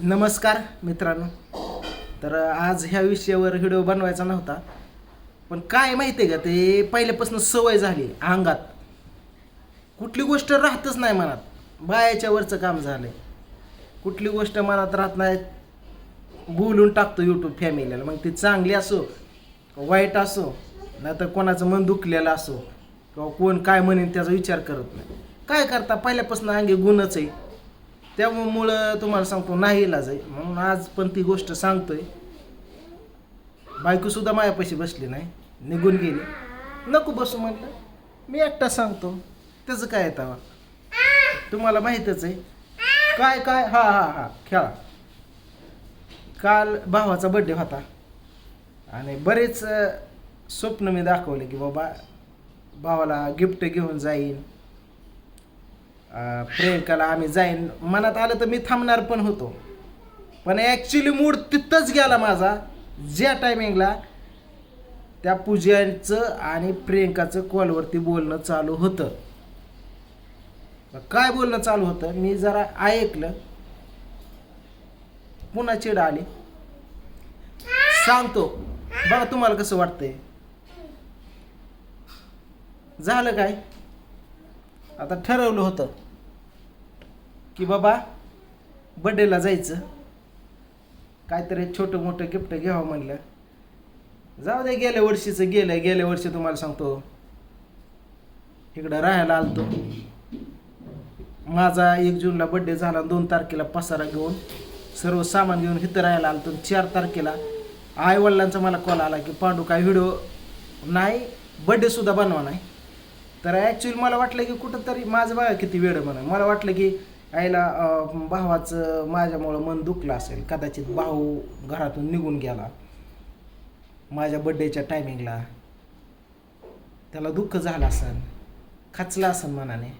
नमस्कार मित्रांनो. तर आज ह्या विषयावर व्हिडिओ बनवायचा नव्हता. पण काय माहिती आहे का ते पहिल्यापासून सवय झाली अंगात. कुठली गोष्ट राहतच नाही मनात. बायाच्या वरचं काम झालं कुठली गोष्ट मनात राहत नाही बोलून टाकतो यूट्यूब फॅमिलीला मग ती चांगली असो वाईट असो नाहीतर कोणाचं मन दुखलेलं असो किंवा कोण काय म्हणेन त्याचा विचार करत नाही. काय करता? पहिल्यापासून अंगी गुणच आहे. त्यामुळं तुम्हाला सांगतो नाही इलाज आहे. म्हणून आज पण ती गोष्ट सांगतोय. बायकोसुद्धा मायापाशी बसली नाही. निघून गेली. नको बसू म्हटलं मी एकटा सांगतो. त्याचं काय येतं तुम्हाला माहीतच आहे. काय काय? हा हा हा. खेळा. काल भावाचा बड्डे होता. आणि बरेच स्वप्न मी दाखवले की बाबा भावाला गिफ्ट घेऊन जाईन. प्रियंकाला आम्ही जाईन. मनात आलं तर मी थांबणार पण होतो. पण ॲक्च्युली मूड तिथंच गेला माझा ज्या टायमिंगला त्या पूजाचं आणि प्रियंकाचं कॉलवरती बोलणं चालू होतं. काय बोलणं चालू होतं? मी जरा ऐकलं. पुन्हा चिड आली. सांगतो. बघा तुम्हाला कसं वाटतंय. झालं काय? आता ठरवलं होतं की बाबा बड्डेला जायचं. काहीतरी छोटं मोठं गिफ्ट घ्यावं म्हणलं. जाऊ दे गेल्या वर्षीचं गेलं गेल्या वर्षी तुम्हाला सांगतो. इकडं राहायला आलतो. माझा एक जूनला बड्डे झाला दोन तारखेला पसारा घेऊन सर्व सामान घेऊन इथं राहायला आलतो. चार तारखेला आई वडिलांचा मला कॉल आला की पांडू काय व्हिडिओ नाही? बड्डेसुद्धा बनवा नाही. तर ॲक्च्युली मला वाटलं की कुठंतरी माझं बघा किती वेळ म्हणा मला वाटलं की आईला भावाचं माझ्यामुळं मन दुखलं असेल. कदाचित भाऊ घरातून निघून गेला. माझ्या बड्डेच्या टायमिंगला त्याला दुःख झालं असेल खचलं असेल मनाने.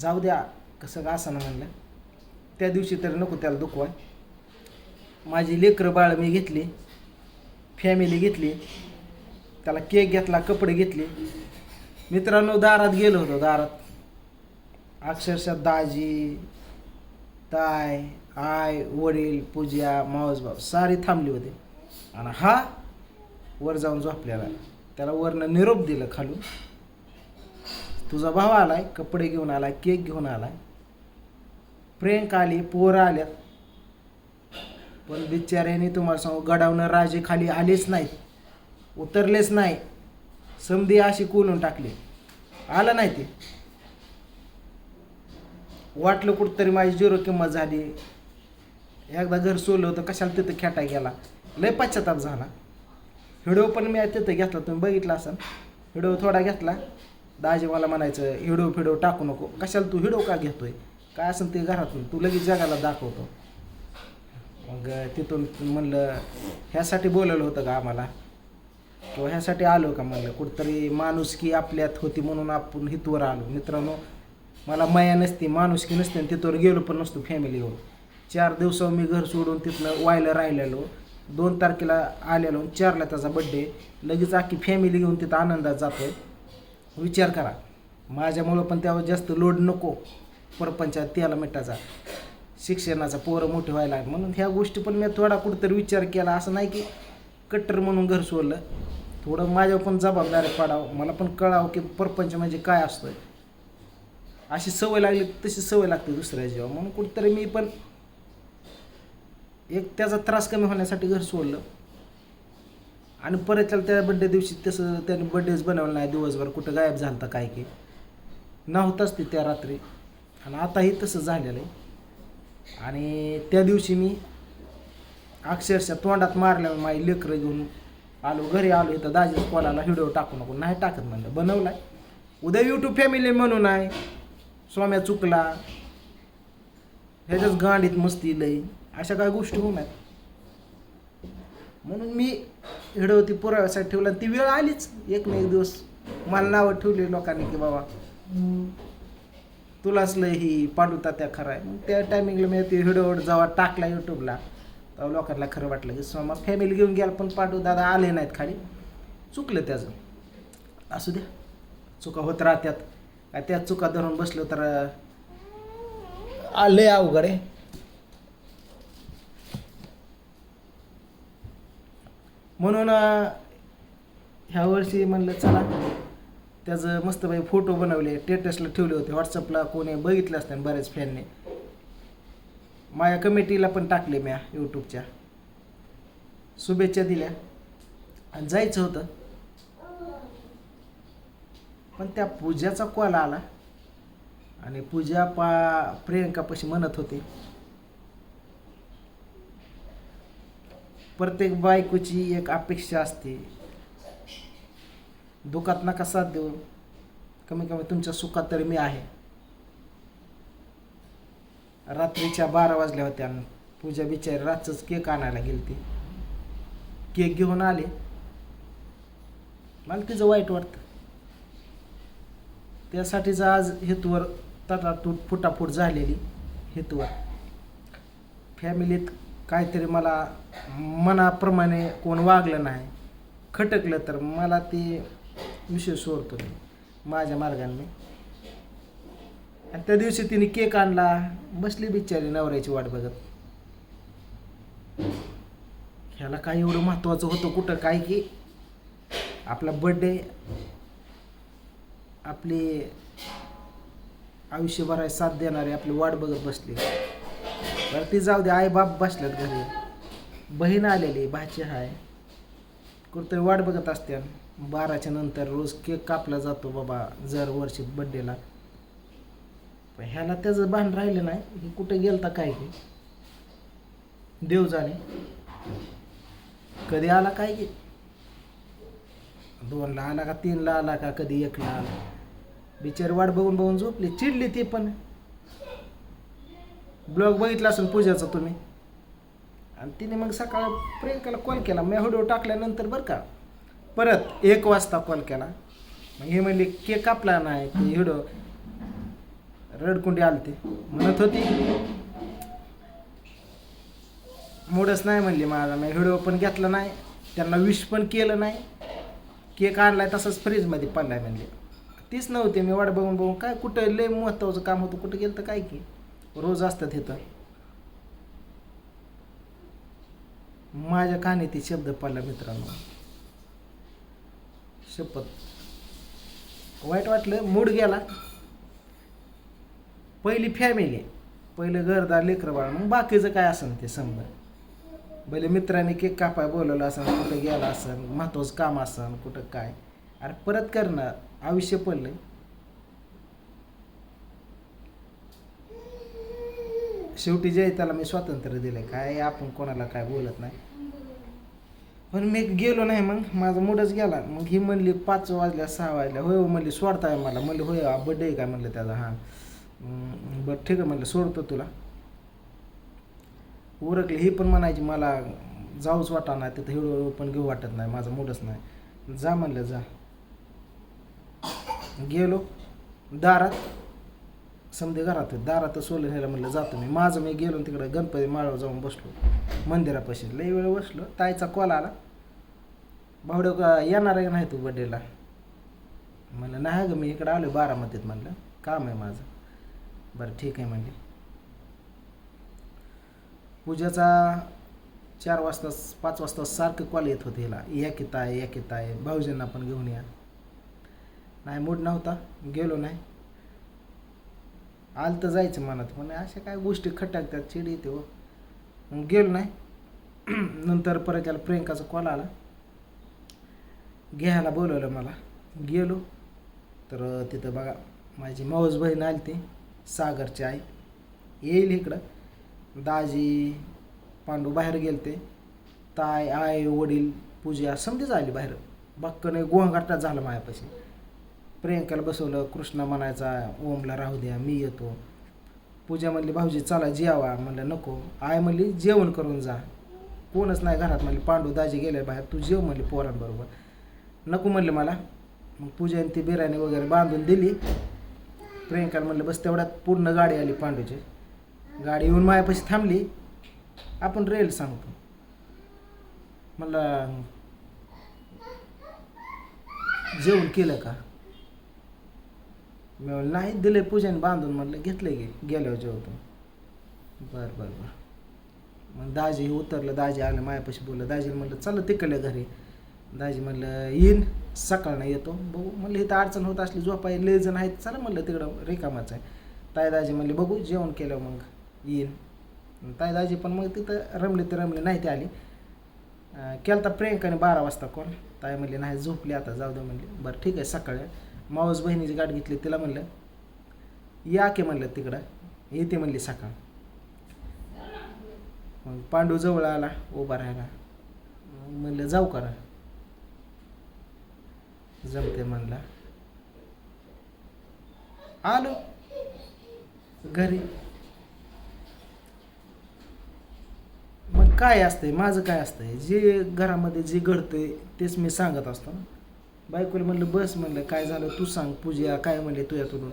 जाऊ द्या कसं का असं म्हणलं. त्या दिवशी तरी नको त्याला दुखवाय. माझी लेकरं बाळ मी घेतली. फॅमिली घेतली. त्याला केक घेतला कपडे घेतले. मित्रांनो दारात गेलो होतो दारात. अक्षरशः दाजी ताय आय वडील पूजा मावसभाव सारे थांबली होती. आणि हा वर जाऊन झोपलेला. त्याला वरनं निरोप दिलं खालून. तुझा भाव आलाय कपडे घेऊन आलाय केक घेऊन आलाय. प्रियंका आली पोरं आल्यात. पण बिचाऱ्याने तुम्हाला सांगू गडावनं राजे खाली आलेच नाहीत. उतरलेच नाही. समधी अशी कोलून टाकली? आलं नाही ते. वाटलं कुठंतरी माझी झिरो किंमत झाली. एकदा घर सोलं होतं कशाला तिथं खेटाय गेला? लय पश्चाताप झाला. हिडो पण मी तिथं घेतला तुम्ही बघितला असाल हिडो थोडा घेतला. दाजीवाला म्हणायचं हिडो फिडो टाकू नको. कशाला तू हिडो का घेतोय? काय असेल ते घरातून? तू लगेच जगाला दाखवतो. मग तिथून म्हणलं ह्यासाठी बोलवलं होतं का आम्हाला? किंवा ह्यासाठी आलो का म्हणलं? कुठंतरी माणुसकी आपल्यात होती म्हणून आपण हितवर आलो. मित्रांनो मला माया नसती माणुसकी नसते आणि तिथवर गेलो पण नसतो फॅमिलीवर चार दिवसावर मी घर सोडून तिथनं व्हायला राहिलेलो. दोन तारखेला आलेलो चारला त्याचा बड्डे लगेच अख्खी फॅमिली घेऊन तिथं आनंदात जातोय. विचार करा. माझ्यामुळं पण त्यावर जास्त लोड नको परपंचात त्याला मिठाचा शिक्षणाचा पोरं मोठे व्हायला म्हणून ह्या गोष्टी पण मी थोडा कुठंतरी विचार केला. असं नाही की कट्टर म्हणून घर सोडलं. थोडं माझ्यावर पण जबाबदारी पाडावं. मला पण कळावं की परपंच म्हणजे काय असतं अशी सवय लागली तशी सवय लागते दुसऱ्या जेव्हा म्हणून कुठंतरी मी पण एक त्याचा त्रास कमी होण्यासाठी घर सोडलं. आणि परत त्याला त्या बड्डे दिवशी तसं त्याने बड्डेच बनवला नाही. दिवसभर कुठं गायब झालं तर काय की. नव्हताच ते त्या रात्री. आणि आताही तसं झालेलं आहे. आणि त्या दिवशी मी अक्षरशः तोंडात मारल्यावर माझी लेकरं घेऊन आलो घरी आलो इथं दाजीच कॉलाला व्हिडिओ टाकू नको नाही टाकत म्हणलं. बनवलाय. उद्या यूट्यूब फॅमिली म्हणून आहे. स्वाम्या चुकला. ह्याच्याच गांडीत मस्ती लई. अशा काही गोष्टी होणार म्हणून मी व्हिडिओ ती पुराव्यासाठी ठेवला ती वेळ आलीच. एक ना एक दिवस. मला नावं ठेवली लोकांनी की बाबा तुलाच लय ही पांडू तात्या खरं आहे. मग त्या टायमिंगला मी ते व्हिडिओ जेव्हा टाकला यूट्यूबला तर लोकांना खरं वाटलं की मग फॅमिली घेऊन गेला पण पाठवू दादा आले नाहीत खाली. चुकलं त्याचं. असू द्या. चुका होत राहत्यात. काय त्या चुका धरून बसलो तर आले अवघड आहे. म्हणून ह्या वर्षी म्हणलं चला. त्याचं मस्त भाई फोटो बनवले टेटसला ठेवले होते. व्हॉट्सअपला कोणी बघितलं असतं बऱ्याच फॅनने माझ्या कमिटीला पण टाकले म्या यूट्यूबच्या शुभेच्छा दिल्या. आणि जायचं होतं. पण त्या पूजाचा कॉल आला. आणि पूजा पा प्रियंकापाशी म्हणत होती. प्रत्येक बायकोची एक अपेक्षा असते. दुखात नका साथ देऊ. कमी कमी तुमच्या सुखात तरी मी आहे. रात्रीच्या बारा वाजल्या होत्या पूजा बिचारी रातच केक आणायला गेलती. केक घेऊन आले. मला तिचं वाईट वाटतं. त्यासाठीच आज हेतूवर तटातूट फुटाफूट झालेली हेतूवर. फॅमिलीत काहीतरी मला मनाप्रमाणे कोण वागलं नाही खटकलं तर मला ते विषय सोडतो माझ्या मार्गाने. मी आणि त्या दिवशी तिने केक आणला. बसली बिचारी नवऱ्याची वाट बघत. ह्याला काय एवढं महत्त्वाचं होतं कुठं? काय की आपला बड्डे आपली आयुष्यभर साथ देणारे आपली वाट बघत बसली. तर ती जाऊ दे आई बाप बसल्यात घरी. बहीण आलेली भाची हाय. कुठतरी वाट बघत असते बाराच्या नंतर रोज केक कापला जातो बाबा जर वर्षी बड्डेला पण ह्याला त्याचं भान राहिलं नाही. की कुठे गेलता काय की देव जाणे कधी आला काय की दोनला आला का तीनला आला का? कधी एकला आला? बिचारी वाट बघून बघून झोपली. चिडली ती पण. ब्लॉग बघितला असेल पूजाचा तुम्ही. आणि तिने मग सकाळ प्रियंकाला कॉल केला. मी व्हिडिओ टाकल्यानंतर बरं का परत एक वाजता कॉल केला. मग हे म्हणले केक कापला नाही. ते व्हिडिओ रडकुंडी आलते. म्हणत होती मूडच नाही म्हणली माझा. मी व्हिडिओ पण घेतला नाही. त्यांना विश पण केलं नाही. केक आणलाय तसंच फ्रीजमध्ये पडलाय म्हणले. तीच नव्हती. मी वाट बघून बघून काय कुठं लय महत्त्वाचं काम होतं? कुठं गेलं तर काय की? रोज असतात इथं माझ्या कानी शब्द पडला मित्रांनो. शपथ. वाईट वाटलं? मूड गेला? पहिली फॅमिली पहिलं घरदार लेकरं बाळ मग बाकीचं काय असेल ते समजा भले मित्राने केक कापाय बोलवलं असेल कुठं गेला असेल महत्वाचं काम असेल कुठं काय? अरे परत करणार आयुष्य पडलं शेवटी जयताला त्याला मी स्वातंत्र्य दिलंय. काय आपण कोणाला काय बोलत नाही. पण मी गेलो नाही मग. माझा मूडच गेला. मग ही म्हणली पाच वाजल्या सहा वाजल्या होय हो म्हणली म्हणली सोडताय मला. म्हणले होय हो, बड्डे काय म्हणलं त्याचा हां. बरं ठीक आहे म्हणलं सोडतो तुला. उरकली ही पण म्हणायची मला जाऊच वाटा नाही तिथं हळूहळू पण घेऊ वाटत नाही माझा मूडच नाही. जा म्हणलं जा. गेलो. दारात समजे घरात दारात सोलं न्यायला म्हणलं जातो मी माझं मी गेलो तिकडं गणपती माळावर जाऊन बसलो मंदिरापाशी. लई वेळ बसलो. ताईचा कॉल आला. भावड्या का येणार आहे नाही तू बड्डेला म्हणलं नाही ग मी इकडं आलो बारामतीत म्हणलं. काम आहे माझं. बरं ठीक आहे म्हणले पूजाचा चार वाजता पाच वाजता सारखं कॉल येत होते हिला. या की ताय या की भाऊजींना पण घेऊन या. नाही मूड नव्हता. गेलो नाही. आलं तर जायचं मनात पण अशा काय गोष्टी खटाकतात चिड येते हो. मग गेलो नाही. नंतर परत त्याला प्रियंकाचा कॉल आला. घ्यायला बोलवलं मला. गेलो. तर तिथं बघा माझी माऊस बहीण आली ती. सागरची आई. येईल इकडं. दाजी पांडू बाहेर गेलते. ताय आई वडील पूजा समधीच आली बाहेर. बाक्कने गोंगाटात झालं मायापाशी. प्रियंकाला बसवलं कृष्णा म्हणायचा ओमला राहू द्या मी येतो. पूजा म्हणली भाऊजी चला जेवा. म्हणलं नको. आय म्हणली जेवण करून जा. कोणच नाही घरात. म्हणली पांडू दाजी गेले बाहेर. तू जेव. म्हणली पोरांबरोबर. नको म्हणले मला. मग पूजाने ती बिर्याणी वगैरे बांधून दिली. प्रियंकाला म्हणलं बस तेवढ्यात पूर्ण गाडी आली पांडूची. गाडी येऊन माझ्यापाशी थांबली. आपण रेल सांगतो मला जेवण केलं का? मी म्हणलं नाही दिले पूजेने बांधून म्हणलं घेतलं गे गेल्यावर जेवतो. बरं बरं बरं. मग दाजी उतरलं दाजी आलं मायापाशी बोललं दाजीला म्हणलं चला तिकडल्या घरी. दाजी म्हणलं येईन. सकाळनं येतो. बघू म्हणलं इथं अडचण होत असली झोपाय लय जण आहेत चला म्हणलं तिकडं रिकामाच आहे. तायदाजी म्हणले बघू जेवण केलं मग येईन. तायदाजी पण मग तिथं रमले ते रमले नाही ते आली. केलता प्रियंकाने बारा वाजता कोण ताई म्हणली नाही झोपली आता जाऊ दे म्हणली. बरं ठीक आहे सकाळी. मावस बहिणीची गाठ घेतली तिला म्हणलं या के म्हणलं तिकडं. येते म्हणली सकाळ. मग पांडू जवळ आला उभा राहायला मग म्हणलं जाऊ करा. जमते म्हणला. आलो. घरी. मग काय असतंय? माझं काय असतंय? जे घरामध्ये जे घडतंय तेच मी सांगत असतो बायकोला म्हणलं बस म्हणलं काय झालं? तू सांग पूजा काय म्हणले तुझ्यातून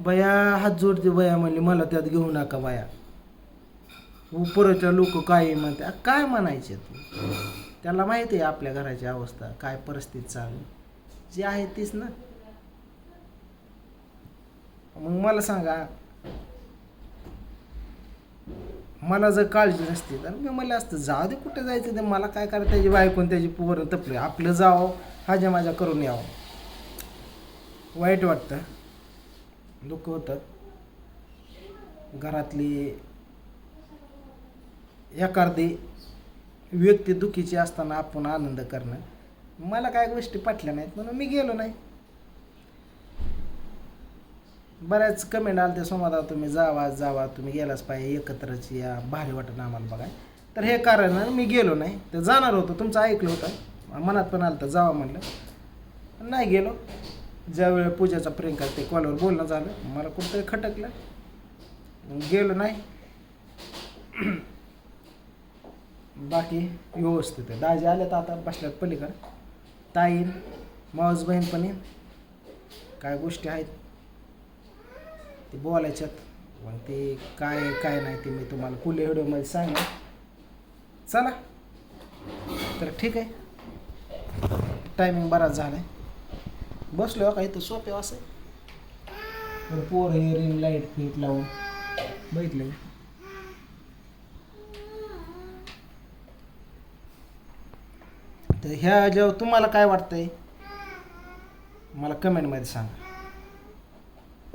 बया हात जोडते बया म्हणले मला त्यात घेऊ नका बया उपरच्या लोक काय म्हणते? काय म्हणायचे तू? त्याला माहिती आहे आपल्या घराची अवस्था काय परिस्थिती चालू जे आहे तीच ना. मग मला सांगा मला जर काळजी नसती तर मी म्हणलं असतं जाऊ दे कुठे जायचं ते मला काय करा त्याची बायकोन त्याची पोरं तपले आपलं जावं हाज्या माझ्या करून यावं. वाईट वाटतं. दुःख होतं. घरातली एखादी व्यक्ती दुखीची असताना आपण आनंद करणं मला काय गोष्टी पटल्या नाहीत म्हणून मी गेलो नाही. बऱ्याच कमेंट आल्या त्या सोमवार तुम्ही जावा जावा तुम्ही गेलाच पाहिजे एकत्रच या भारी वाटत आम्हाला बघाय तर हे कारण मी गेलो नाही. तर जाणार होतो तुमचं ऐकलं होतं. मनात पण आलं तर जावा म्हणलं. नाही गेलो. ज्यावेळेस पूजाचा प्रियंका ते कॉलवर बोलणं झालं. मला कुठंतरी खटकलं. गेलो नाही. बाकी व्यवस्थित आहे. दाजी आले तर आता बसल्यात पलीकडे. ताई मावस बहीण पण येईन काय गोष्टी आहेत? ते बोलायच्यात. मग ते काय काय नाही ते मी तुम्हाला पुढल्या व्हिडिओमध्ये सांगेन. चला. तर ठीक आहे. टायमिंग बराच झाला आहे बसलो हो का इथं? सोपे हो असं. पोर हे रिंग लाइट फिट लावून. बघितलं तर ह्या जेव्हा तुम्हाला काय वाटतंय? मला कमेंटमध्ये सांगा.